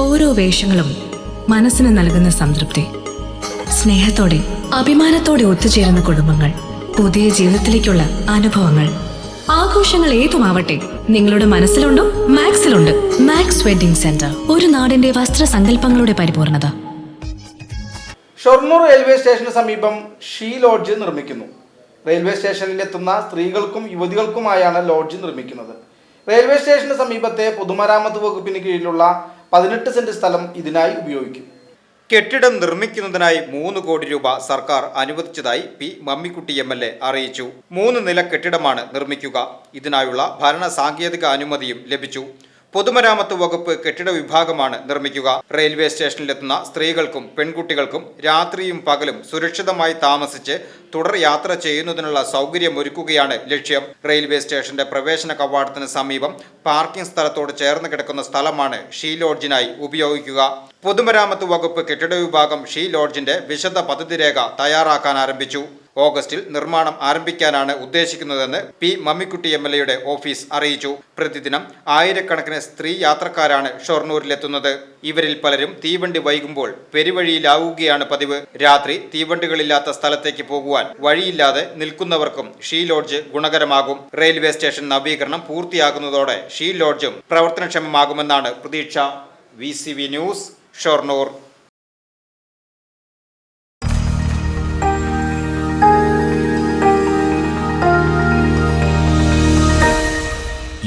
ഓരോ വേഷങ്ങളും മനസ്സിന് നൽകുന്ന സംതൃപ്തി. സ്നേഹത്തോടെ അഭിമാനത്തോടെ ഒത്തുചേരുന്ന കുടുംബങ്ങൾ പുതിയ ജീവിതത്തിലേക്കുള്ള അനുഭവങ്ങൾ. ആഘോഷങ്ങൾ ഏതുമാവട്ടെ നിങ്ങളുടെ മനസ്സിലുണ്ടോ മാക്സിലുണ്ട്. മാക്സ് വെഡിംഗ് സെന്റർ ഒരു നാടിന്റെ വസ്ത്രസങ്കല്പങ്ങളുടെ പരിപൂർണത. ഷൊർണൂർ റെയിൽവേ സ്റ്റേഷന് സമീപം ഷീ ലോഡ്ജ് നിർമ്മിക്കുന്നു. റെയിൽവേ സ്റ്റേഷനിൽ എത്തുന്ന സ്ത്രീകൾക്കും യുവതികൾക്കുമായാണ് ലോഡ്ജ് നിർമ്മിക്കുന്നത്. റെയിൽവേ സ്റ്റേഷന് സമീപത്തെ പൊതുമരാമത്ത് വകുപ്പിന് കീഴിലുള്ള പതിനെട്ട് സെന്റ് സ്ഥലം ഇതിനായി ഉപയോഗിക്കും. കെട്ടിടം നിർമ്മിക്കുന്നതിനായി മൂന്ന് കോടി രൂപ സർക്കാർ അനുവദിച്ചതായി P Mammikutty M L A അറിയിച്ചു. മൂന്ന് നില കെട്ടിടമാണ് നിർമ്മിക്കുക. ഇതിനായുള്ള ഭരണ സാങ്കേതിക അനുമതിയും ലഭിച്ചു. പൊതുമരാമത്ത് വകുപ്പ് കെട്ടിട വിഭാഗമാണ് നിർമ്മിക്കുക. റെയിൽവേ സ്റ്റേഷനിലെത്തുന്ന സ്ത്രീകൾക്കും പെൺകുട്ടികൾക്കും രാത്രിയും പകലും സുരക്ഷിതമായി താമസിച്ച് തുടർ യാത്ര ചെയ്യുന്നതിനുള്ള സൗകര്യമൊരുക്കുകയാണ് ലക്ഷ്യം. റെയിൽവേ സ്റ്റേഷന്റെ പ്രവേശന കവാടത്തിന് സമീപം പാർക്കിംഗ് സ്ഥലത്തോട് ചേർന്ന് കിടക്കുന്ന സ്ഥലമാണ് ഷീ ലോഡ്ജിനായി ഉപയോഗിക്കുക. പൊതുമരാമത്ത് വകുപ്പ് കെട്ടിട വിഭാഗം ഷീ ലോഡ്ജിന്റെ വിശദ പദ്ധതി രേഖ തയ്യാറാക്കാൻ ആരംഭിച്ചു. ഓഗസ്റ്റിൽ നിർമ്മാണം ആരംഭിക്കാനാണ് ഉദ്ദേശിക്കുന്നതെന്ന് പി മമ്മിക്കുട്ടി എം എൽ എയുടെ ഓഫീസ് അറിയിച്ചു. പ്രതിദിനം ആയിരക്കണക്കിന് സ്ത്രീ യാത്രക്കാരാണ് ഷൊർണൂരിലെത്തുന്നത്. ഇവരിൽ പലരും തീവണ്ടി വൈകുമ്പോൾ പെരുവഴിയിലാവുകയാണ് പതിവ്. രാത്രി തീവണ്ടികളില്ലാത്ത സ്ഥലത്തേക്ക് പോകുവാൻ വഴിയില്ലാതെ നിൽക്കുന്നവർക്കും ഷീ ലോഡ്ജ് ഗുണകരമാകും. റെയിൽവേ സ്റ്റേഷൻ നവീകരണം പൂർത്തിയാകുന്നതോടെ ഷീ ലോഡ്ജും പ്രവർത്തനക്ഷമമാകുമെന്നാണ് പ്രതീക്ഷ. V news Shoranur.